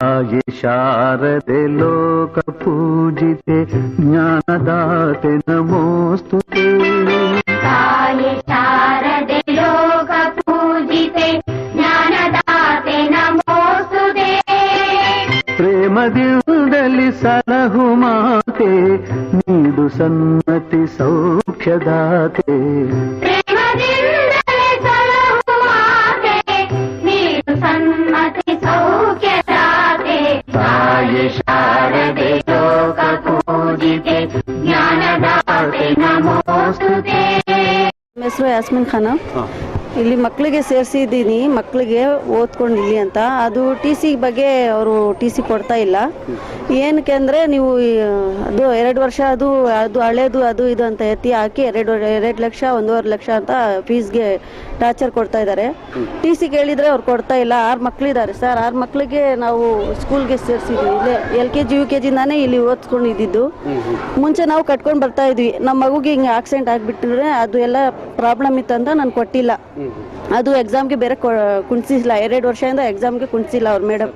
ತಾಯಿ ಶಾರದೆ ಲೋಕ ಪೂಜಿತೆ ಜ್ಞಾನದಾತೆ ನಮೋಸ್ತುತೆ ತಾಯಿ ಶಾರದೆ ಲೋಕ ಪೂಜಿತೆ ಜ್ಞಾನದಾತೆ ನಮೋಸ್ತುತೆ ಪ್ರೇಮದಿಂದಲಿ ಸಲಹು ಮಾತೆ ನೀಡು ಸನ್ನತಿ ಸೌಖ್ಯದಾತೆ ಪ್ರೇಮದಿಂದಲೇ ತಾಯಿ ಶಾರದೆ ಲೋಕ ಪೂಜಿತೆ ಜ್ಞಾನದಾತೆ ನಮೋಸ್ತುತೆ ನಮ್ಮ ಹೆಸರು ಯಾಸ್ಮಿನ್ ಖಾನ ಇಲ್ಲಿ ಮಕ್ಕಳಿಗೆ ಸೇರಿಸಿದ್ದೀನಿ ಮಕ್ಕಳಿಗೆ ಓದ್ಕೊಂಡು ಇಲ್ಲಿ ಅಂತ. ಅದು ಟಿ ಸಿ ಬಗ್ಗೆ ಅವರು ಟಿ ಸಿ ಕೊಡ್ತಾ ಇಲ್ಲ. ಏನಕ್ಕೆ ಅಂದರೆ ನೀವು ಅದು ಎರಡು ವರ್ಷ ಅದು ಅದು ಹಳೇದು ಅದು ಇದು ಅಂತ ಎತ್ತಿ ಹಾಕಿ ಎರಡು ಎರಡು ಲಕ್ಷ ಒಂದೂವರೆ ಲಕ್ಷ ಅಂತ ಫೀಸ್ಗೆ ಟಾರ್ಚರ್ ಕೊಡ್ತಾ ಇದ್ದಾರೆ. ಟಿ ಸಿ ಕೇಳಿದರೆ ಅವ್ರು ಕೊಡ್ತಾ ಇಲ್ಲ. ಆರು ಮಕ್ಕಳಿದ್ದಾರೆ ಸರ್. ಆರು ಮಕ್ಕಳಿಗೆ ನಾವು ಸ್ಕೂಲ್ಗೆ ಸೇರಿಸಿದ್ವಿ. ಇಲ್ಲೇ L K G U K ಜಿಂದಾನೇ ಇಲ್ಲಿ ಓದ್ಕೊಂಡಿದ್ದು ಮುಂಚೆ ನಾವು ಕಟ್ಕೊಂಡು ಬರ್ತಾ ಇದ್ವಿ. ನಮ್ಮ ಮಗುಗೆ ಹಿಂಗೆ ಆಕ್ಸಿಡೆಂಟ್ ಆಗಿಬಿಟ್ಟಿದ್ರೆ ಅದು ಎಲ್ಲ ಪ್ರಾಬ್ಲಮ್ ಇತ್ತಂತ ನಾನು ಕೊಟ್ಟಿಲ್ಲ. ಅದು ಎಕ್ಸಾಮ್ಗೆ ಬೇರೆ ಕುಣಿಸಿಲ್ಲ. ಎರಡು ವರ್ಷದಿಂದ ಎಕ್ಸಾಮ್ಗೆ ಕುಣಿಸಿಲ್ಲ ಅವ್ರು ಮೇಡಮ್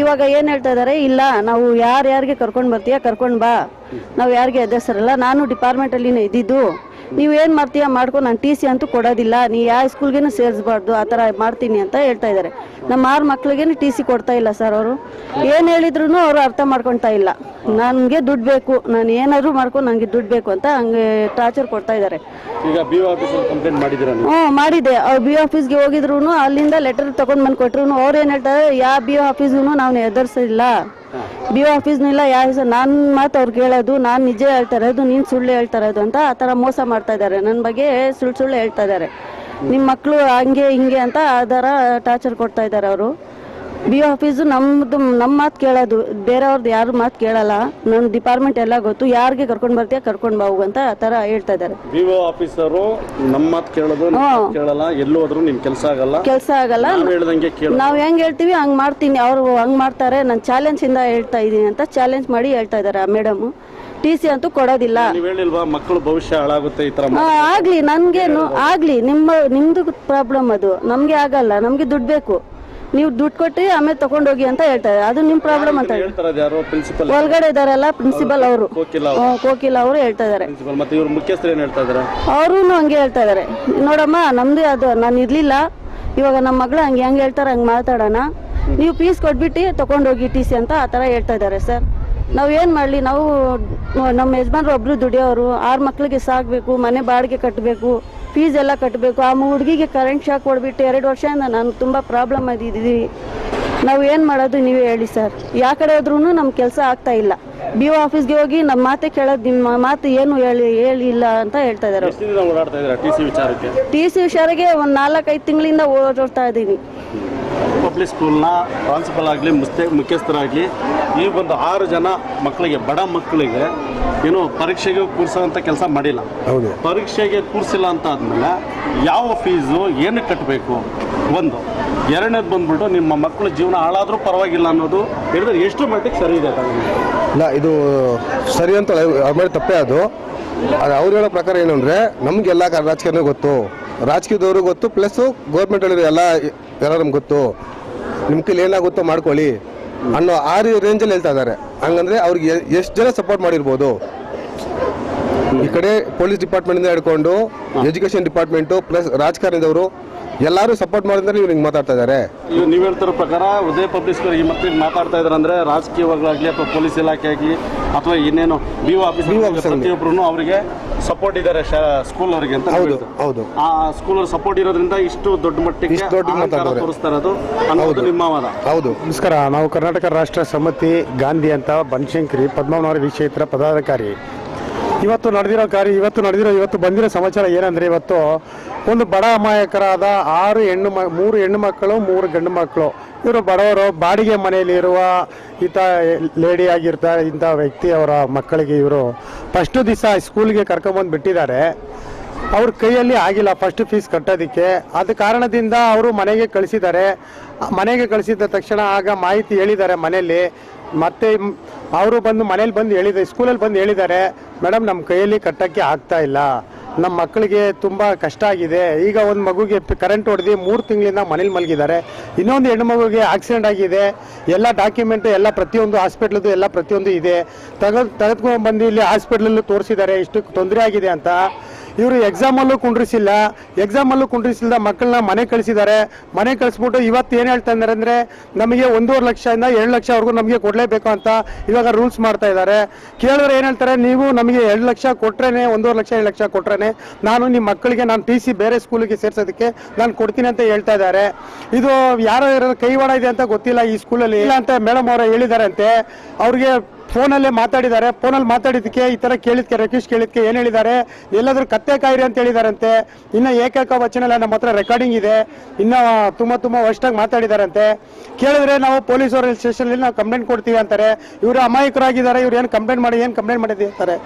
ಇವಾಗ ಏನು ಹೇಳ್ತಾ ಇದ್ದಾರೆ ಇಲ್ಲ ನಾವು ಯಾರ್ಯಾರಿಗೆ ಕರ್ಕೊಂಡು ಬರ್ತೀಯ ಕರ್ಕೊಂಡು ಬಾ. ನಾವು ಯಾರಿಗೆ ಹೆದರ್ಸರಲ್ಲ ನಾನು ಡಿಪಾರ್ಟ್ಮೆಂಟಲ್ಲಿ ಇದ್ದಿದ್ದು. ನೀವು ಏನು ಮಾಡ್ತೀಯ ಮಾಡ್ಕೊ ನಾನು ಟಿ ಸಿ ಅಂತೂ ಕೊಡೋದಿಲ್ಲ. ನೀ ಯಾವ ಸ್ಕೂಲ್ಗೇನು ಸೇರಿಸ್ಬಾರ್ದು ಆ ಥರ ಮಾಡ್ತೀನಿ ಅಂತ ಹೇಳ್ತಾ ಇದ್ದಾರೆ. ನಮ್ಮ ಆರು ಮಕ್ಳಿಗೇನು ಟಿ ಸಿ ಕೊಡ್ತಾ ಇಲ್ಲ ಸರ್ ಅವರು. ಏನು ಹೇಳಿದ್ರು ಅವರು ಅರ್ಥ ಮಾಡ್ಕೊತಾ ಇಲ್ಲ. ನನಗೆ ದುಡ್ಡು ಬೇಕು ನಾನು ಏನಾದರೂ ಮಾಡ್ಕೊಂಡು ನನಗೆ ದುಡ್ಡು ಬೇಕು ಅಂತ ಹಂಗೆ ಟಾರ್ಚರ್ ಕೊಡ್ತಾ ಇದ್ದಾರೆ. ಹ್ಞೂ ಮಾಡಿದೆ. ಅವ್ರು ಬಿ ಆಫೀಸ್ಗೆ ಹೋಗಿದ್ರು ಅಲ್ಲಿಂದ ಲೆಟರ್ ತೊಗೊಂಡು ಬಂದು ಕೊಟ್ಟರು ಅವ್ರು ಏನು ಹೇಳ್ತಾರೆ ಯಾವ ಬಿ ಆಫೀಸ್ಗೂ ನಾವು ಎದುರಿಸಿಲ್ಲ. ಬಿ ಓ ಇಲ್ಲ ಯಾವ ನನ್ನ ಮಾತು ಅವ್ರು ಕೇಳೋದು, ನಾನು ನಿಜ ಹೇಳ್ತಾ ಇರೋದು, ನೀನು ಸುಳ್ಳು ಹೇಳ್ತಾ ಇರೋದು ಅಂತ ಆ ಥರ ಮೋಸ ಮಾಡ್ತಾ ಇದ್ದಾರೆ ನನ್ನ ಬಗ್ಗೆ ಸುಳ್ಳು ಸುಳ್ಳು ಹೇಳ್ತಾ ಇದ್ದಾರೆ ನಿಮ್ಮ ಮಕ್ಕಳು ಹಂಗೆ ಹಿಂಗೆ ಅಂತ ಆ ಥರ ಟಾರ್ಚರ್ ಕೊಡ್ತಾ ಇದ್ದಾರೆ ಅವರು. ಬಿ ಆಫೀಸು ನಮ್ಮದು ನಮ್ಮ ಮಾತು ಕೇಳೋದು ಬೇರೆಯವ್ರದ್ದು ಯಾರು ಮಾತು ಕೇಳಲ್ಲ. ನನ್ನ ಡಿಪಾರ್ಟ್ಮೆಂಟ್ ಎಲ್ಲ ಗೊತ್ತು ಯಾರಿಗೆ ಕರ್ಕೊಂಡು ಬರ್ತೀಯ ಕರ್ಕೊಂಡು ಬಾವು ಹೋಗು ಅಂತ ಆ ಥರ ಹೇಳ್ತಾ ಇದ್ದಾರೆ. ಆಫೀಸರು ನಮ್ಮ ಮಾತು ಕೇಳೋದು ಮಾತ್ ಕೇಳಲ್ಲ ನಿಮ್ ಕೆಲಸ ಆಗಲ್ಲ. ಕೆಲಸ ಆಗಲ್ಲ. ನಾವು ಹೇಳ್ದಂಗೆ ಕೇಳ ನಾವು ಹೆಂಗ್ ಹೇಳ್ತೀವಿ ಹಂಗ್ ಮಾಡ್ತೀನಿ ಅವರು ಹಂಗ್ ಮಾಡ್ತಾರೆ ನಾನು ಚಾಲೆಂಜ್ ಇಂದ ಹೇಳ್ತಾ ಇದೀನಿ ಅಂತ ಚಾಲೆಂಜ್ ಮಾಡಿ ಹೇಳ್ತಾ ಇದ್ದಾರೆ ಆ ಮೇಡಮ್ ಟಿ ಸಿ ಅಂತೂ ಕೊಡೋದಿಲ್ಲ. ನೀವ್ ಹೇಳಿಲ್ವಾ ಮಕ್ಕಳು ಭವಿಷ್ಯ ಹಾಳಾಗುತ್ತೆ ಈ ತರ ಆ, ಆಗ್ಲಿ ನನ್ಗೇನು ಆಗ್ಲಿ ನಿಮ್ಮ ನಿಮ್ದು ಪ್ರಾಬ್ಲಮ್ ಅದು. ನಮ್ಗೆ ಆಗಲ್ಲ ನಮ್ಗೆ ದುಡ್ಡು ಬೇಕು. ನೀವು ದುಡ್ಡು ಕೊಟ್ಟು ಆಮೇಲೆ ತಗೊಂಡೋಗಿ ಅಂತ ಹೇಳ್ತಾರೆ. ಅದು ನಿಮ್ ಪ್ರಾಬ್ಲಮ್ ಅಂತ ಹೇಳಿ. ಹೇಳ್ತಾರ ಯಾರು ಪ್ರಿನ್ಸಿಪಲ್ ಒಳಗಡೆ ಇದಾರಲ್ಲ ಪ್ರಿನ್ಸಿಪಲ್ ಅವರು. ಕೋಕಿಲ ಕೋಕಿಲ ಅವರು ಹೇಳ್ತಾ ಇದಾರೆ. ಪ್ರಿನ್ಸಿಪಲ್ ಮತ್ತೆ ಇವ್ರ ಮುಖ್ಯಸ್ಥರು ಏನ್ ಹೇಳ್ತಾ ಇದಾರೆ? ಅವರು ಹಂಗೆ ಹೇಳ್ತಾ ಇದಾರೆ. ನೋಡಮ್ಮ ನಮ್ದೇ ಅದು ನಾನು ಇರ್ಲಿಲ್ಲ. ಇವಾಗ ನಮ್ಮ ಮಗಳು ಹಂಗೆ ಹೆಂಗೆ ಹೇಳ್ತಾರೆ ಹಂಗೆ ಮಾತಾಡೋಣ. ನೀವು ಪೀಸ್ ಕೊಟ್ಬಿಟ್ಟು ತಗೊಂಡೋಗಿ ಟಿ ಸಿ ಅಂತ ಆ ಥರ ಹೇಳ್ತಾ ಇದ್ದಾರೆ ಸರ್ ನಾವು ಏನು ಮಾಡಲಿ ನಾವು ನಮ್ಮ ಯಜಮಾನ್ರು ಒಬ್ರು ದುಡಿಯೋರು ಆರು ಮಕ್ಳಿಗೆ ಸಾಕಬೇಕು ಮನೆ ಬಾಡಿಗೆ ಕಟ್ಟಬೇಕು ಫೀಸ್ ಎಲ್ಲ ಕಟ್ಟಬೇಕು ಆ ಹುಡುಗಿಗೆ ಕರೆಂಟ್ ಶಾಕ್ ಕೊಡ್ಬಿಟ್ಟು ಎರಡು ವರ್ಷದಿಂದ ನಾನು ತುಂಬ ಪ್ರಾಬ್ಲಮ್ ಆಗಿದ್ದೀವಿ ನಾವು ಏನು ಮಾಡೋದು ನೀವೇ ಹೇಳಿ ಸರ್ ಯಾವ ಕಡೆ ಹೋದ್ರೂ ನಮ್ಮ ಕೆಲಸ ಆಗ್ತಾ ಇಲ್ಲ. ಬಿ ಒ ಆಫೀಸ್ಗೆ ಹೋಗಿ ನಮ್ಮ ಮಾತೆ ಕೇಳೋದು ನಿಮ್ಮ ಮಾತು ಏನು ಹೇಳಿ ಹೇಳಿಲ್ಲ ಅಂತ ಹೇಳ್ತಾ ಇದ್ದಾರೆ? ಟಿ ಸಿ ವಿಚಾರಕ್ಕೆ ಒಂದು ನಾಲ್ಕೈದು ತಿಂಗಳಿಂದ ಓಡಾಡ್ತಾ ಇದ್ದೀನಿ. ಪಬ್ಲಿಕ್ ಸ್ಕೂಲ್ನ ಪ್ರಾನ್ಸಿಪಲ್ ಆಗಲಿ ಮುಸ್ತೆ ಮುಖ್ಯಸ್ಥರಾಗಲಿ ಈ ಒಂದು ಆರು ಜನ ಮಕ್ಕಳಿಗೆ ಬಡ ಮಕ್ಕಳಿಗೆ ಏನು ಪರೀಕ್ಷೆಗೆ ಕೂರಿಸೋಂಥ ಕೆಲಸ ಮಾಡಿಲ್ಲ. ಹೌದು. ಪರೀಕ್ಷೆಗೆ ಕೂರಿಸಿಲ್ಲ ಅಂತ ಆದಮೇಲೆ ಯಾವ ಫೀಸು ಏನಕ್ಕೆ ಕಟ್ಟಬೇಕು ಒಂದು. ಎರಡನೇದು ಬಂದ್ಬಿಟ್ಟು ನಿಮ್ಮ ಮಕ್ಕಳ ಜೀವನ ಹಾಳಾದರೂ ಪರವಾಗಿಲ್ಲ ಅನ್ನೋದು ಹೇಳಿದ್ರೆ ಎಷ್ಟು ಮಟ್ಟಿಗೆ ಸರಿ ಇದೆ? ಇಲ್ಲ ಇದು ಸರಿ ಅಂತ ಅವ್ರ ಮೇಲೆ ತಪ್ಪೇ ಅದು. ಅದು ಅವ್ರು ಹೇಳೋ ಪ್ರಕಾರ ಏನು ಅಂದರೆ ನಮಗೆಲ್ಲ ರಾಜಕೀಯನೂ ಗೊತ್ತು. ರಾಜಕೀಯದವರು ಗೊತ್ತು ಪ್ಲಸ್ಸು ಗೌರ್ಮೆಂಟಲ್ಲಿರೋ ಎಲ್ಲ ಎಲ್ಲ ನಮ್ಗೆ ಗೊತ್ತು. ನಿಮ್ಮ ಕೈಲಿ ಏನಾಗುತ್ತೋ ಮಾಡ್ಕೊಳ್ಳಿ ಅನ್ನೋ ಆ ರೇಂಜಲ್ಲಿ ಹೇಳ್ತಾ ಇದ್ದಾರೆ. ಹಂಗಂದ್ರೆ ಅವ್ರಿಗೆ ಎಷ್ಟು ಜನ ಸಪೋರ್ಟ್ ಮಾಡಿರ್ಬೋದು? ಈ ಕಡೆ ಪೊಲೀಸ್ ಡಿಪಾರ್ಟ್ಮೆಂಟಿಂದ ಹಿಡ್ಕೊಂಡು ಎಜುಕೇಷನ್ ಡಿಪಾರ್ಟ್ಮೆಂಟು ಪ್ಲಸ್ ರಾಜಕಾರಣದವರು ಎಲ್ಲರೂ ಸಪೋರ್ಟ್ ಮಾಡಿದ್ರೆ ನೀವು ಹಿಂಗೆ ಮಾತಾಡ್ತಾ ಇದ್ದಾರೆ. ಇವ್ರು ನೀವು ಹೇಳ್ತಿರೋ ಪ್ರಕಾರ ಉದಯ ಪಬ್ಲಿಕ್ ಸ್ಕೂಲ್ ಈ ಮತ್ತೆ ಮಾತಾಡ್ತಾ ಇದ್ದಾರೆ ಅಂದರೆ ರಾಜಕೀಯವಾಗಲಿ ಅಥವಾ ಪೊಲೀಸ್ ಇಲಾಖೆ ಆಗಲಿ ಅಥವಾ ಇನ್ನೇನು ಬಿ ಒ ಆಫೀಸ್ ಪ್ರತಿಯೊಬ್ಬರು ಅವರಿಗೆ ಸಪೋರ್ಟ್ ಇದ್ದಾರೆ ಸ್ಕೂಲ್ ಅವರಿಗೆ ಅಂತ ಹೌದು ಹೇಳ್ತಾರೆ. ಹೌದು. ಆ ಸ್ಕೂಲ್ ಅವ್ರ ಸಪೋರ್ಟ್ ಇರೋದ್ರಿಂದ ಇಷ್ಟು ದೊಡ್ಡ ಮಟ್ಟಿಗೆ. ತೋರಿಸ್ತಾ ಇರೋದು ಅನ್ನೋದು ನಿಮ್ಮ ವಾದ. ಹೌದು. ನಮಸ್ಕಾರ ನಾವು ಕರ್ನಾಟಕ ರಾಷ್ಟ್ರ ಸಮಿತಿ ಗಾಂಧಿ ಅಂತ ಬನಶಂಕರಿ ಪದ್ಮಾವನವರ ವಿಷಯ ಪದಾಧಿಕಾರಿ. ಇವತ್ತು ನಡೆದಿರೋ ಕಾರ್ಯ, ಇವತ್ತು ನಡೆದಿರೋ, ಇವತ್ತು ಬಂದಿರೋ ಸಮಾಚಾರ ಏನಂದ್ರೆ ಇವತ್ತು ಒಂದು ಬಡ ಅಮಾಯಕರಾದ ಆರು ಹೆಣ್ಣು ಮ, ಮೂರು ಹೆಣ್ಣು ಮಕ್ಕಳು, ಮೂರು ಗಂಡು ಮಕ್ಕಳು. ಇವರು ಬಡವರು, ಬಾಡಿಗೆ ಮನೆಯಲ್ಲಿ ಇರುವ ಈತ ಲೇಡಿ ಆಗಿರ್ತಾರೆ ಇಂಥ ವ್ಯಕ್ತಿ ಅವರ ಮಕ್ಕಳಿಗೆ ಇವರು ಫಸ್ಟ್ ದಿವಸ ಸ್ಕೂಲ್ಗೆ ಕರ್ಕೊಂಬಂದು ಬಿಟ್ಟಿದ್ದಾರೆ. ಅವ್ರ ಕೈಯಲ್ಲಿ ಆಗಿಲ್ಲ ಫಸ್ಟ್ ಫೀಸ್ ಕಟ್ಟೋದಕ್ಕೆ. ಅದ ಕಾರಣದಿಂದ ಅವರು ಮನೆಗೆ ಕಳಿಸಿದ್ದಾರೆ. ಮನೆಗೆ ಕಳಿಸಿದ ತಕ್ಷಣ ಆಗ ಮಾಹಿತಿ ಹೇಳಿದ್ದಾರೆ ಮನೆಯಲ್ಲಿ. ಮತ್ತೆ ಅವರು ಬಂದು ಮನೇಲಿ ಬಂದು ಹೇಳಿದ್ದಾರೆ ಸ್ಕೂಲಲ್ಲಿ ಬಂದು ಹೇಳಿದ್ದಾರೆ, ಮೇಡಮ್, ನಮ್ಮ ಕೈಯಲ್ಲಿ ಕಟ್ಟೋಕ್ಕೆ ಆಗ್ತಾ ಇಲ್ಲ. ನಮ್ಮ ಮಕ್ಕಳಿಗೆ ತುಂಬ ಕಷ್ಟ ಆಗಿದೆ. ಈಗ ಒಂದು ಮಗುಗೆ ಕರೆಂಟ್ ಹೊಡೆದು ಮೂರು ತಿಂಗಳಿಂದ ಮನೇಲಿ ಮಲಗಿದ್ದಾರೆ. ಇನ್ನೊಂದು ಹೆಣ್ಣು ಮಗುಗೆ ಆಕ್ಸಿಡೆಂಟ್ ಆಗಿದೆ. ಎಲ್ಲ ಡಾಕ್ಯುಮೆಂಟ್ ಎಲ್ಲ ಪ್ರತಿಯೊಂದು ಹಾಸ್ಪಿಟ್ಲದ್ದು ಎಲ್ಲ ಪ್ರತಿಯೊಂದು ಇದೆ. ತೆಗೆದು, ತೆಗೆದುಕೊಂಡು ಬಂದು ಇಲ್ಲಿ ಹಾಸ್ಪಿಟ್ಲಲ್ಲೂ ತೋರಿಸಿದ್ದಾರೆ. ಇಷ್ಟು ತೊಂದರೆ ಆಗಿದೆ ಅಂತ. ಇವರು ಎಕ್ಸಾಮಲ್ಲೂ ಕುಂಡ್ರಿಸಿಲ್ಲ. ಎಕ್ಸಾಮಲ್ಲೂ ಕುಂಡ್ರಿಸಿಲ್ಲ ಮಕ್ಕಳನ್ನ ಮನೆ ಕಳಿಸಿದ್ದಾರೆ ಮನೆ ಕಳಿಸ್ಬಿಟ್ಟು ಇವತ್ತು ಏನು ಹೇಳ್ತಾ ಇದ್ದಾರೆ ಅಂದರೆ ನಮಗೆ ಒಂದೂವರೆ ಲಕ್ಷದಿಂದ ಎರಡು ಲಕ್ಷವರೆಗೂ ನಮಗೆ ಕೊಡಲೇಬೇಕು ಅಂತ ಇವಾಗ ರೂಲ್ಸ್ ಮಾಡ್ತಾ ಇದ್ದಾರೆ. ಕೇಳಿದ್ರೆ ಏನು ಹೇಳ್ತಾರೆ, ನೀವು ನಮಗೆ ಎರಡು ಲಕ್ಷ ಕೊಟ್ರೇನೆ, ಒಂದೂವರೆ ಲಕ್ಷ, ಎರಡು ಲಕ್ಷ ಕೊಟ್ರೇನೆ, ನಾನು ನಿಮ್ಮ ಮಕ್ಕಳಿಗೆ, ನಾನು ಟಿ ಸಿ ಬೇರೆ ಸ್ಕೂಲಿಗೆ ಸೇರ್ಸೋದಕ್ಕೆ ನಾನು ಕೊಡ್ತೀನಿ ಅಂತ ಹೇಳ್ತಾ ಇದ್ದಾರೆ. ಇದು ಯಾರೋ ಇರೋ ಕೈವಾಡ ಇದೆ ಅಂತ ಗೊತ್ತಿಲ್ಲ ಈ ಸ್ಕೂಲಲ್ಲಿ ಇಲ್ಲ ಅಂತ ಮೇಡಮ್ ಅವರು ಹೇಳಿದ್ದಾರೆ ಅಂತೆ ಅವ್ರಿಗೆ ಫೋನಲ್ಲೇ ಮಾತಾಡಿದ್ದಾರೆ. ಫೋನಲ್ಲಿ ಮಾತಾಡಿದ್ದಕ್ಕೆ ಈ ಥರ ಕೇಳಿದ್ಕೆ ರಿಕ್ವೆಸ್ಟ್ ಕೇಳಿದ್ಕೆ ಏನು ಹೇಳಿದ್ದಾರೆ? ಎಲ್ಲಾದರೂ ಕತ್ತೆ ಕಾಯಿರಿ ಅಂತ ಹೇಳಿದಾರಂತೆ. ಇನ್ನು ಏಕೈಕ ವಚನ ಎಲ್ಲ ನಮ್ಮ ಹತ್ರ ರೆಕಾರ್ಡಿಂಗ್ ಇದೆ. ಇನ್ನು ತುಂಬ ತುಂಬ ವರ್ಷಾಗಿ ಮಾತಾಡಿದಾರಂತೆ. ಕೇಳಿದ್ರೆ ನಾವು ಪೊಲೀಸ್ ಅವ್ರ ಸ್ಟೇಷನಲ್ಲಿ ನಾವು ಕಂಪ್ಲೇಂಟ್ ಕೊಡ್ತೀವಿ ಅಂತಾರೆ. ಇವರು ಅಮಾಯಕರಾಗಿದ್ದಾರೆ, ಇವ್ರು ಏನು ಕಂಪ್ಲೇಂಟ್ ಮಾಡಿ, ಏನು ಕಂಪ್ಲೇಂಟ್ ಮಾಡಿದೆ ಅಂತಾರೆ.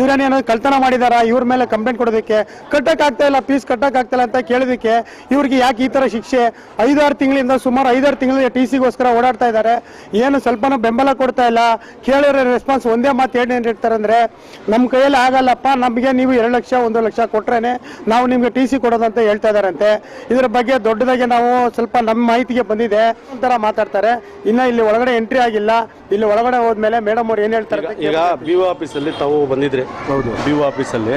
ಇವ್ರೇನೇನೋ ಕಳ್ತನ ಮಾಡಿದಾರ? ಇವ್ರ ಮೇಲೆ ಕಂಪ್ಲೇಂಟ್ ಕೊಡೋದಕ್ಕೆ ಕಟ್ಟಕ್ಕಾಗ್ತಾ ಇಲ್ಲ ಫೀಸ್ ಕಟ್ಟಕ್ಕಾಗ್ತಾ ಇಲ್ಲ ಅಂತ ಕೇಳೋದಕ್ಕೆ ಇವ್ರಿಗೆ ಯಾಕೆ ಈ ಥರ ಶಿಕ್ಷೆ? ಐದಾರು ತಿಂಗಳಿಂದ ಸುಮಾರು ಐದಾರು ತಿಂಗಳಿಂದ ಟಿ ಸಿಗೋಸ್ಕರ ಓಡಾಡ್ತಾ ಇದ್ದಾರೆ. ಏನು ಸ್ವಲ್ಪನೂ ಬೆಂಬಲ ಕೊಡ್ತಾ ಇಲ್ಲ. ಕೇಳಿದ್ರೆ ರೆಸ್ಪಾನ್ಸ್ ಒಂದೇ ಮಾತು ಏನು ಏನು ಹೇಳ್ತಾರೆ ಅಂದರೆ ನಮ್ಮ ಕೈಯಲ್ಲಿ ಆಗಲ್ಲಪ್ಪ ನಮಗೆ ನೀವು ಎರಡು ಲಕ್ಷ ಒಂದು ಲಕ್ಷ ಕೊಟ್ರೇನೆ ನಾವು ನಿಮಗೆ ಟಿ ಸಿ ಕೊಡೋದಂತ ಹೇಳ್ತಾ ಇದಾರಂತೆ. ಇದರ ಬಗ್ಗೆ ದೊಡ್ಡದಾಗಿ ನಾವು ಸ್ವಲ್ಪ ನಮ್ಮ ಮಾಹಿತಿಗೆ ಬಂದಿದೆ. ಒಂಥರ ಮಾತಾಡ್ತಾರೆ. ಇನ್ನು ಇಲ್ಲಿ ಒಳಗಡೆ ಎಂಟ್ರಿ ಆಗಿಲ್ಲ. ಇಲ್ಲಿ ಒಳಗಡೆ ಹೋದ್ಮೇಲೆ ಮೇಡಮ್ ಅವ್ರು ಏನು ಹೇಳ್ತಾರೆ ಈಗ ಬಿ ಓ ಆಫೀಸಲ್ಲಿ ತಾವು ಬಂದಿದ್ರಿ. ಹೌದು. ಬಿ ಓ ಆಫೀಸಲ್ಲಿ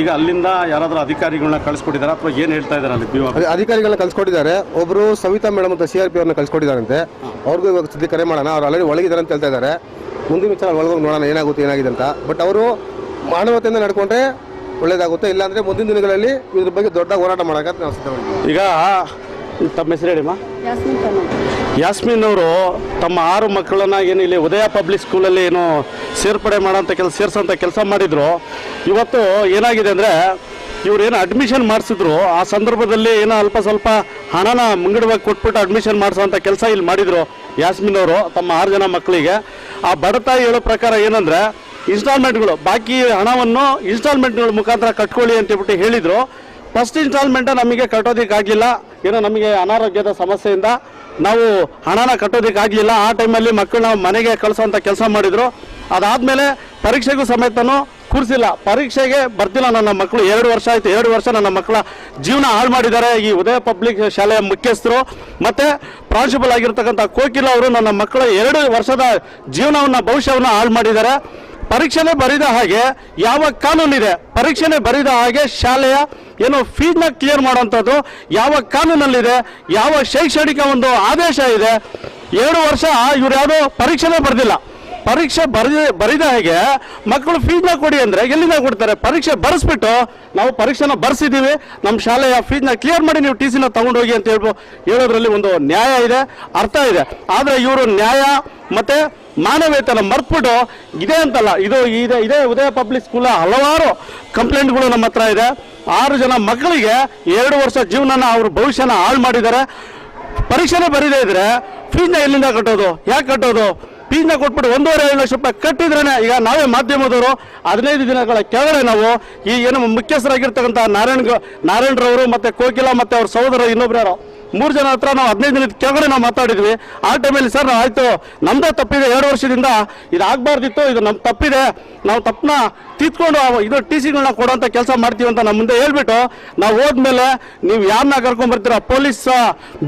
ಈಗ ಅಲ್ಲಿಂದ ಯಾರಾದರೂ ಅಧಿಕಾರಿಗಳನ್ನ ಕಳಿಸ್ಕೊಟ್ಟಿದ್ದಾರೆ ಅಥವಾ ಏನು ಹೇಳ್ತಾ ಇದ್ದಾರೆ ಅಲ್ಲಿ ಬಿ ಅಧಿಕಾರಿಗಳನ್ನ ಕಳ್ಸಿಕೊಟ್ಟಿದ್ದಾರೆ. ಒಬ್ಬರು ಸವಿತಾ ಮೇಡಮ್ ಅಂತ ಸಿ ಆರ್ ಪಿ ಅವ್ರನ್ನ ಕಳ್ಸಿಕೊಟ್ಟಿದ್ದಾರಂತೆ. ಅವ್ರಿಗೂ ಇವಾಗ ಸುದ್ದಿ ಕರೆ ಮಾಡೋಣ. ಅವ್ರು ಆಲ್ರೆಡಿ ಒಳಗಿದ್ದಾರೆ ಅಂತ ಹೇಳ್ತಾ ಇದ್ದಾರೆ. ಮುಂದಿನ ವಿಚಾರ ಒಳಗೋಗಿ ನೋಡೋಣ ಏನಾಗುತ್ತೆ ಏನಾಗಿದೆ ಅಂತ. ಬಟ್ ಅವರು ಮಾನವತೆಯಿಂದ ನಡ್ಕೊಂಡ್ರೆ ಒಳ್ಳೇದಾಗುತ್ತೆ ಇಲ್ಲಾಂದ್ರೆ ಮುಂದಿನ ದಿನಗಳಲ್ಲಿ ಇದ್ರ ಬಗ್ಗೆ ದೊಡ್ಡ ಹೋರಾಟ ಮಾಡೋಕೆ ನಾವು ಸಿದ್ಧವಾಗಿದ್ದೀವಿ ಈಗ ತಮ್ಮ ಹೆಸರು ಹೇಳಿಮ್ಮ ಯಾಸ್ಮಿನ್ ಅವರು ತಮ್ಮ ಆರು ಮಕ್ಕಳನ್ನ ಏನು ಇಲ್ಲಿ ಉದಯ ಪಬ್ಲಿಕ್ ಸ್ಕೂಲಲ್ಲಿ ಏನು ಸೇರ್ಪಡೆ ಮಾಡೋಂಥ ಕೆಲಸ ಸೇರಿಸೋಂಥ ಕೆಲಸ ಮಾಡಿದ್ರು. ಇವತ್ತು ಏನಾಗಿದೆ ಅಂದರೆ ಇವ್ರೇನು ಅಡ್ಮಿಷನ್ ಮಾಡಿಸಿದ್ರು, ಆ ಸಂದರ್ಭದಲ್ಲಿ ಏನೋ ಅಲ್ಪ ಸ್ವಲ್ಪ ಹಣನ ಮುಂಗಡವಾಗಿ ಕೊಟ್ಬಿಟ್ಟು ಅಡ್ಮಿಷನ್ ಮಾಡಿಸೋಂಥ ಕೆಲಸ ಇಲ್ಲಿ ಮಾಡಿದರು ಯಾಸ್ಮಿನ್ ಅವರು, ತಮ್ಮ ಆರು ಜನ ಮಕ್ಕಳಿಗೆ. ಆ ಬಡತಾಯಿ ಹೇಳೋ ಪ್ರಕಾರ ಏನಂದರೆ ಇನ್ಸ್ಟಾಲ್ಮೆಂಟ್ಗಳು ಬಾಕಿ ಹಣವನ್ನು ಇನ್ಸ್ಟಾಲ್ಮೆಂಟ್ಗಳ ಮುಖಾಂತರ ಕಟ್ಕೊಳ್ಳಿ ಅಂತ ಹೇಳ್ಬಿಟ್ಟು ಹೇಳಿದರು. ಫಸ್ಟ್ ಇನ್ಸ್ಟಾಲ್ಮೆಂಟ ನಮಗೆ ಕಟ್ಟೋದಕ್ಕಾಗಲಿಲ್ಲ ಏನೋ ನಮಗೆ ಅನಾರೋಗ್ಯದ ಸಮಸ್ಯೆಯಿಂದ ನಾವು ಹಣನ ಕಟ್ಟೋದಕ್ಕಾಗಲಿಲ್ಲ. ಆ ಟೈಮಲ್ಲಿ ಮಕ್ಕಳನ್ನ ಮನೆಗೆ ಕಳಿಸೋಂಥ ಕೆಲಸ ಮಾಡಿದರು. ಅದಾದಮೇಲೆ ಪರೀಕ್ಷೆಗೂ ಸಮೇತನೂ ಕೂರಿಸಿಲ್ಲ. ಪರೀಕ್ಷೆಗೆ ಬರ್ತಿಲ್ಲ ನನ್ನ ಮಕ್ಕಳು. ಎರಡು ವರ್ಷ ಆಯಿತು. ಎರಡು ವರ್ಷ ನನ್ನ ಮಕ್ಕಳ ಜೀವನ ಹಾಳು ಮಾಡಿದ್ದಾರೆ. ಈ ಉದಯ ಪಬ್ಲಿಕ್ ಶಾಲೆಯ ಮುಖ್ಯಸ್ಥರು ಮತ್ತು ಪ್ರಾಂಶುಪಾಲ್ ಆಗಿರ್ತಕ್ಕಂಥ ಕೋಕಿಲ ಅವರು ನನ್ನ ಮಕ್ಕಳ ಎರಡು ವರ್ಷದ ಜೀವನವನ್ನು, ಭವಿಷ್ಯವನ್ನು ಹಾಳು ಮಾಡಿದ್ದಾರೆ. ಪರೀಕ್ಷೆನೇ ಬರೀದ ಹಾಗೆ ಯಾವ ಕಾನೂನಿದೆ? ಪರೀಕ್ಷೆನೇ ಬರಿದ ಹಾಗೆ ಶಾಲೆಯ ಏನು ಫೀಸ್ನ ಕ್ಲಿಯರ್ ಮಾಡುವಂಥದ್ದು ಯಾವ ಕಾನೂನಲ್ಲಿದೆ? ಯಾವ ಶೈಕ್ಷಣಿಕ ಒಂದು ಆದೇಶ ಇದೆ? ಎರಡು ವರ್ಷ ಇವ್ರು ಯಾವುದೋ ಪರೀಕ್ಷೆನೇ ಬರೆದಿಲ್ಲ. ಪರೀಕ್ಷೆ ಬರೆದ, ಬರಿದ ಹಾಗೆ ಮಕ್ಕಳು ಫೀಸ್ನ ಕೊಡಿ ಅಂದರೆ ಎಲ್ಲಿಂದ ಕೊಡ್ತಾರೆ? ಪರೀಕ್ಷೆ ಬರೆಸ್ಬಿಟ್ಟು ನಾವು ಪರೀಕ್ಷೆನ ಬರೆಸಿದ್ದೀವಿ ನಮ್ಮ ಶಾಲೆಯ ಫೀಸ್ನ ಕ್ಲಿಯರ್ ಮಾಡಿ ನೀವು ಟಿ ಸಿನ ತಗೊಂಡೋಗಿ ಅಂತ ಹೇಳ್ಬೋ, ಹೇಳೋದ್ರಲ್ಲಿ ಒಂದು ನ್ಯಾಯ ಇದೆ, ಅರ್ಥ ಇದೆ. ಆದರೆ ಇವರು ನ್ಯಾಯ ಮತ್ತೆ ಮಾನವೀಯತೆನ ಮರ್ತ್ಬಿಟ್ಟು ಇದೆ ಅಂತಲ್ಲ, ಇದು ಇದೆ, ಇದೇ ಉದಯ ಪಬ್ಲಿಕ್ ಸ್ಕೂಲ ಹಲವಾರು ಕಂಪ್ಲೇಂಟ್ಗಳು ನಮ್ಮ ಹತ್ರ ಇದೆ. ಆರು ಜನ ಮಕ್ಕಳಿಗೆ ಎರಡು ವರ್ಷ ಜೀವನನ ಅವ್ರ ಭವಿಷ್ಯನ ಹಾಳು ಮಾಡಿದ್ದಾರೆ. ಪರೀಕ್ಷೆನೇ ಬರೀದೇ ಇದ್ರೆ ಫೀಸ್ನ ಎಲ್ಲಿಂದ ಕಟ್ಟೋದು, ಯಾಕೆ ಕಟ್ಟೋದು? ಫೀಸ್ನ ಕೊಟ್ಬಿಟ್ಟು ಒಂದೂವರೆ, ಏಳು ಲಕ್ಷ ರೂಪಾಯಿ ಕಟ್ಟಿದ್ರೇನೆ ಈಗ ನಾವೇ ಮಾಧ್ಯಮದವರು. ಹದಿನೈದು ದಿನಗಳ ಕೆಳಗಡೆ ನಾವು ಈ ಏನು ಮುಖ್ಯಸ್ಥರಾಗಿರ್ತಕ್ಕಂಥ ನಾರಾಯಣ್ ನಾರಾಯಣರವರು ಮತ್ತು ಕೋಕಿಲ ಮತ್ತು ಅವ್ರ ಸಹೋದರ ಇನ್ನೊಬ್ರು ಮೂರು ಜನ ಹತ್ರ ನಾವು ಹದಿನೈದು ದಿನದ ಕೆಳಗಡೆ ನಾವು ಮಾತಾಡಿದ್ವಿ. ಆ ಟೈಮಲ್ಲಿ ಸರ್, ಆಯಿತು ನಮ್ಮದೇ ತಪ್ಪಿದೆ ಎರಡು ವರ್ಷದಿಂದ. ಇದು ಆಗ್ಬಾರ್ದಿತ್ತು, ಇದು ನಮ್ಮ ತಪ್ಪಿದೆ. ನಾವು ತಪ್ಪನ್ನ ತಿದ್ಕೊಂಡು ಇದು ಟಿ ಸಿಗಳನ್ನ ಕೊಡೋಂಥ ಕೆಲಸ ಮಾಡ್ತೀವಿ ಅಂತ ನಮ್ಮ ಮುಂದೆ ಹೇಳ್ಬಿಟ್ಟು ನಾವು ಹೋದ್ಮೇಲೆ ನೀವು ಯಾರನ್ನ ಕರ್ಕೊಂಡ್ ಬರ್ತೀರಾ? ಪೊಲೀಸ್,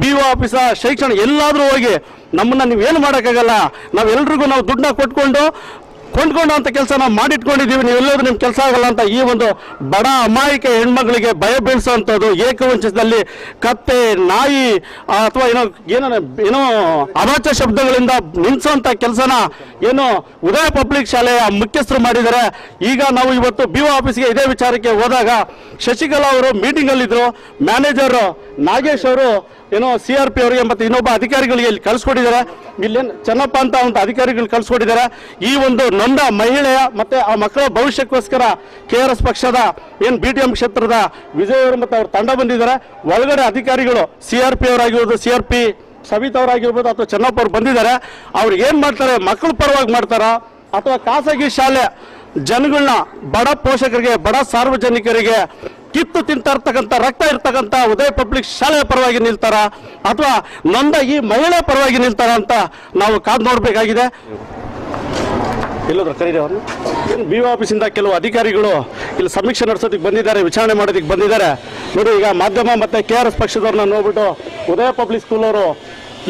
ಬಿ ಒ ಆಫೀಸ, ಶೈಕ್ಷಣ ಎಲ್ಲಾದ್ರೂ ಹೋಗಿ ನಮ್ಮನ್ನ ನೀವು ಏನು ಮಾಡೋಕ್ಕಾಗಲ್ಲ? ನಾವೆಲ್ರಿಗೂ ನಾವು ದುಡ್ಡನ್ನ ಕೊಟ್ಕೊಂಡು ಕೊಂಡ್ಕೊಂಡು ಅಂತ ಕೆಲಸ ನಾವು ಮಾಡಿಟ್ಕೊಂಡಿದ್ದೀವಿ. ನೀವೆಲ್ಲರೂ ನಿಮ್ಮ ಕೆಲಸ ಆಗಲ್ಲ ಅಂತ ಈ ಒಂದು ಬಡ ಅಮಾಯಕ ಹೆಣ್ಮಗಳಿಗೆ ಭಯ ಬೀಳಿಸುವಂಥದ್ದು ಏಕವಂಚದಲ್ಲಿ ಕತ್ತೆ, ನಾಯಿ ಅಥವಾ ಏನೋ ಏನೋ ಏನೋ ಅವಾಚ ಶಬ್ದಗಳಿಂದ ನಿಲ್ಸೋಂಥ ಕೆಲಸನ ಏನು ಉದಯ ಪಬ್ಲಿಕ್ ಶಾಲೆಯ ಮುಖ್ಯಸ್ಥರು ಮಾಡಿದ್ದಾರೆ. ಈಗ ನಾವು ಇವತ್ತು ಬಿ ಒ ಆಫೀಸ್ಗೆ ಇದೇ ವಿಚಾರಕ್ಕೆ ಹೋದಾಗ ಶಶಿಕಲಾ ಅವರು ಮೀಟಿಂಗಲ್ಲಿದ್ದರು ಮ್ಯಾನೇಜರ್ ನಾಗೇಶ್ ಅವರು ಏನೋ ಸಿ ಆರ್ ಪಿ ಅವರಿಗೆ ಮತ್ತು ಇನ್ನೊಬ್ಬ ಅಧಿಕಾರಿಗಳಿಗೆ ಇಲ್ಲಿ ಕಳಿಸ್ಕೊಟ್ಟಿದ್ದಾರೆ. ಇಲ್ಲೇನು ಚೆನ್ನಪ್ಪ ಅಂತ ಒಂದು ಅಧಿಕಾರಿಗಳು ಕಳಿಸ್ಕೊಟ್ಟಿದ್ದಾರೆ. ಈ ಒಂದು ನೊಂದ ಮಹಿಳೆಯ ಮತ್ತೆ ಆ ಮಕ್ಕಳ ಭವಿಷ್ಯಕ್ಕೋಸ್ಕರ ಕೆ ಆರ್ ಎಸ್ ಪಕ್ಷದ ಏನು ಬಿ ಟಿ ಎಂ ಕ್ಷೇತ್ರದ ವಿಜಯ್ ಅವರು ಮತ್ತು ಅವ್ರ ತಂಡ ಬಂದಿದ್ದಾರೆ. ಒಳಗಡೆ ಅಧಿಕಾರಿಗಳು ಸಿ ಆರ್ ಪಿ ಅವರಾಗಿರ್ಬೋದು ಸಿ ಆರ್ ಪಿ ಸವಿತಾ ಅವರಾಗಿರ್ಬೋದು ಅಥವಾ ಚೆನ್ನಪ್ಪ ಅವ್ರು ಬಂದಿದ್ದಾರೆ. ಅವ್ರು ಏನು ಮಾಡ್ತಾರೆ? ಮಕ್ಕಳ ಪರವಾಗಿ ಮಾಡ್ತಾರಾ? ಅಥವಾ ಖಾಸಗಿ ಶಾಲೆ ಜನಗಳನ್ನ ಬಡ ಪೋಷಕರಿಗೆ, ಬಡ ಸಾರ್ವಜನಿಕರಿಗೆ ಕಿತ್ತು ತಿಂತಾ ಇರ್ತಕ್ಕಂಥ, ರಕ್ತ ಇರ್ತಕ್ಕಂಥ ಉದಯ ಪಬ್ಲಿಕ್ ಶಾಲೆಯ ಪರವಾಗಿ ನಿಲ್ತಾರ ಅಥವಾ ನಂದ ಈ ಮಹಿಳೆ ಪರವಾಗಿ ನಿಲ್ತಾರ ಅಂತ ನಾವು ಕಾದು ನೋಡಬೇಕಾಗಿದೆ. ಎಲ್ಲೋದ್ರ ಕರೀರಿ ಏನು ಬಿ ಆಫೀಸಿಂದ ಕೆಲವು ಅಧಿಕಾರಿಗಳು ಇಲ್ಲಿ ಸಮೀಕ್ಷೆ ನಡೆಸೋದಕ್ಕೆ ಬಂದಿದ್ದಾರೆ, ವಿಚಾರಣೆ ಮಾಡೋದಕ್ಕೆ ಬಂದಿದ್ದಾರೆ. ನೋಡಿ, ಈಗ ಮಾಧ್ಯಮ ಮತ್ತು ಕೆ ಆರ್ ಎಸ್ ಪಕ್ಷದವ್ರನ್ನ ನೋಡ್ಬಿಟ್ಟು ಉದಯ ಪಬ್ಲಿಕ್ ಸ್ಕೂಲ್ ಅವರು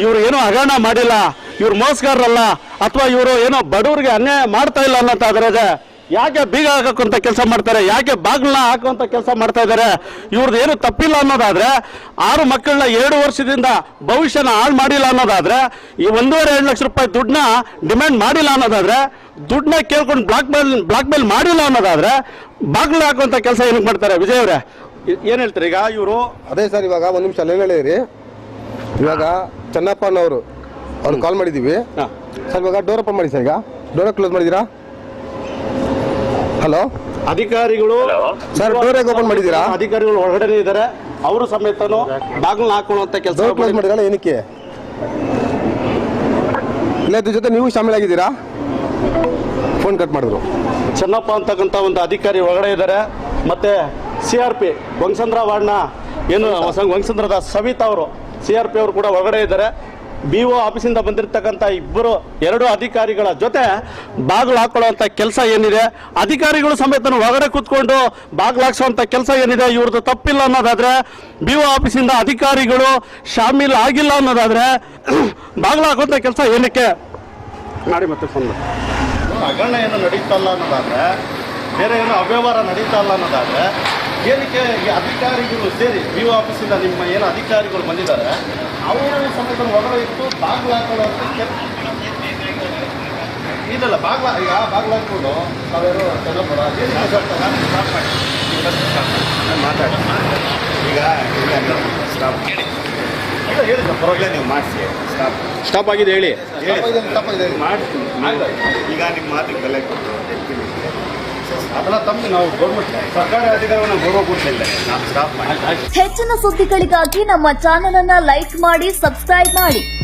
ಇವರು ಏನೋ ಹಗರಣ ಮಾಡಿಲ್ಲ, ಇವ್ರು ಮೋಸಗಾರರಲ್ಲ ಅಥವಾ ಇವರು ಏನೋ ಬಡವರಿಗೆ ಅನ್ಯಾಯ ಮಾಡ್ತಾ ಇಲ್ಲ ಅನ್ನೋಂತಾದ್ರೆ ಇದೆ ಯಾಕೆ ಬೀಗ ಹಾಕುವಂತ ಕೆಲಸ ಮಾಡ್ತಾರೆ? ಯಾಕೆ ಬಾಗಿಲನ್ನ ಹಾಕುವಂತ ಕೆಲಸ ಮಾಡ್ತಾ ಇದ್ದಾರೆ ಇವ್ರದ್ದು ಏನು ತಪ್ಪಿಲ್ಲ ಅನ್ನೋದಾದ್ರೆ ಆರು ಮಕ್ಕಳನ್ನ ಎರಡು ವರ್ಷದಿಂದ ಭವಿಷ್ಯನ ಹಾಳು ಮಾಡಿಲ್ಲ ಅನ್ನೋದಾದ್ರೆ ಈ ಒಂದೂವರೆ ಎರಡು ಲಕ್ಷ ರೂಪಾಯಿ ದುಡ್ಡನ್ನ ಡಿಮ್ಯಾಂಡ್ ಮಾಡಿಲ್ಲ ಅನ್ನೋದಾದ್ರೆ ದುಡ್ಡನ್ನ ಕೇಳ್ಕೊಂಡು ಬ್ಲಾಕ್ ಮೇಲ್ ಬ್ಲಾಕ್ ಮೇಲ್ ಮಾಡಿಲ್ಲ ಅನ್ನೋದಾದ್ರೆ ಬಾಗಿಲು ಹಾಕುವಂತ ಕೆಲಸ ಏನಕ್ಕೆ ಮಾಡ್ತಾರೆ? ವಿಜಯ್ ಅವರೇ ಏನ್ ಹೇಳ್ತಾರೆ? ಈಗ ಇವರು ಅದೇ ಸರ್ ಇವಾಗ ಒಂದು ನಿಮಿಷ ಅಲ್ಲೇ ಹೇಳಿರಿ ಇವಾಗ ಚನ್ನಪ್ಪನವರು ಅವ್ರು ಕಾಲ್ ಮಾಡಿದ್ದೀವಿ ಸರ್ ಇವಾಗ ಡೋರ್ ಓಪನ್ ಮಾಡಿ ಸರ್ ಈಗ. ಡೋರ್ ಕ್ಲೋಸ್ ಮಾಡಿದ್ದೀರಾ ಹಲೋ ಅಧಿಕಾರಿಗಳು ಸರ್ ಡೋರ್ ಹೇಗೆ ಓಪನ್ ಮಾಡಿದ್ದೀರಾ? ಅಧಿಕಾರಿಗಳು ಹೊರಗಡೆ ಇದ್ದಾರೆ. ಅವರು ಸಮೇತನು ಬಾಗಿಲು ಹಾಕೊಳ್ಳುವಂತ ಕೆಲಸ ಡೋರ್ ಕ್ಲೋಸ್ ಏನಕ್ಕೆ? ಇಲ್ಲ ಇದ್ರ ಜೊತೆ ನೀವು ಶಾಮಿಲ್ ಆಗಿದ್ದೀರಾ ಫೋನ್ ಕಟ್ ಮಾಡಿದ್ರು. ಚೆನ್ನಪ್ಪ ಅಂತಕ್ಕಂಥ ಒಂದು ಅಧಿಕಾರಿ ಒಳಗಡೆ ಇದ್ದಾರೆ. ಮತ್ತೆ ಸಿ ಆರ್ ಪಿ ವಂಗಸಂದ್ರ ವಾರ್ಡ್ನ ಏನು ವಂಗಸಂದ್ರದ ಸವಿತಾ ಅವರು ಸಿ ಆರ್ ಪಿ ಅವರು ಕೂಡ ಒಳಗಡೆ ಇದ್ದಾರೆ. ಬಿ ಒ ಆಫೀಸಿಂದ ಬಂದಿರತಕ್ಕಂಥ ಇಬ್ಬರು ಎರಡು ಅಧಿಕಾರಿಗಳ ಜೊತೆ ಬಾಗಿಲು ಹಾಕೊಳ್ಳುವಂಥ ಕೆಲಸ ಏನಿದೆ, ಅಧಿಕಾರಿಗಳು ಸಮೇತ ಒಳಗಡೆ ಕೂತ್ಕೊಂಡು ಬಾಗಿಲು ಹಾಕ್ಸುವಂಥ ಕೆಲಸ ಏನಿದೆ, ಇವ್ರದ್ದು ತಪ್ಪಿಲ್ಲ ಅನ್ನೋದಾದ್ರೆ ಬಿ ಒ ಆಫೀಸಿಂದ ಅಧಿಕಾರಿಗಳು ಶಾಮೀಲ್ ಆಗಿಲ್ಲ ಅನ್ನೋದಾದ್ರೆ, ಬಾಗಿಲು ಹಾಕುವಂಥ ಕೆಲಸ ಏನಕ್ಕೆ? ಮಾಡಿ ಮತ್ತೆ ಫೋನ್ ಹಗರಣ ಏನು ನಡೀತಾ ಇಲ್ಲ ಅನ್ನೋದಾದ್ರೆ, ಬೇರೆ ಏನೋ ಅವ್ಯವಹಾರ ನಡೀತಾ ಇಲ್ಲ ಅನ್ನೋದಾದ್ರೆ, ಏನಕ್ಕೆ ಅಧಿಕಾರಿಗಳು ಸೇರಿ ಬಿ ಒ ಆಫೀಸಿಂದ ನಿಮ್ಮ ಏನು ಅಧಿಕಾರಿಗಳು ಬಂದಿದ್ದಾರೆ ಅವರು ಸಮೇತ ಹೊರಗಡೆ ಇಟ್ಟು ಬಾಗಿಲು ಹಾಕೊಳ್ಳೋ ಕೆಲ್- ಇದಲ್ಲ ಬಾಗ್ಲ ಈಗ ಬಾಗ್ಲ ಹಾಕೊಂಡು ನಾವೇನು ಚೆನ್ನಪ್ಪರ ಮಾತಾಡಿ ಈಗ ಸ್ಟಾಪ್ ಇಲ್ಲ ಹೇಳಿ ಸರ್ ಪರವಾಗಿಲ್ಲ ನೀವು ಮಾಡಿಸಿ. ಸ್ಟಾಪ್ ಸ್ಟಾಪ್ ಆಗಿದೆ ಹೇಳಿ. ಆಗಿದೆ ಮಾಡ್ತೀನಿ. ಈಗ ನಿಮ್ಮ ಮಾತಿಗೆ ಬೆಲೆ ಕೊಟ್ಟು ಅದೆಲ್ಲ ತಮ್ಮ ನಾವು ಗೌರ್ಮೆಂಟ್ ಸರ್ಕಾರಿ ಅಧಿಕಾರವನ್ನು ಗೌರವ ಕೊಡ್ತಿಲ್ಲ ಹೆಚ್ಚಿನ ಸುದ್ದಿಗಳಿಗಾಗಿ ನಮ್ಮ ಚಾನಲ್ ಅನ್ನ ಲೈಕ್ ಮಾಡಿ ಸಬ್ಸ್ಕ್ರೈಬ್ ಮಾಡಿ.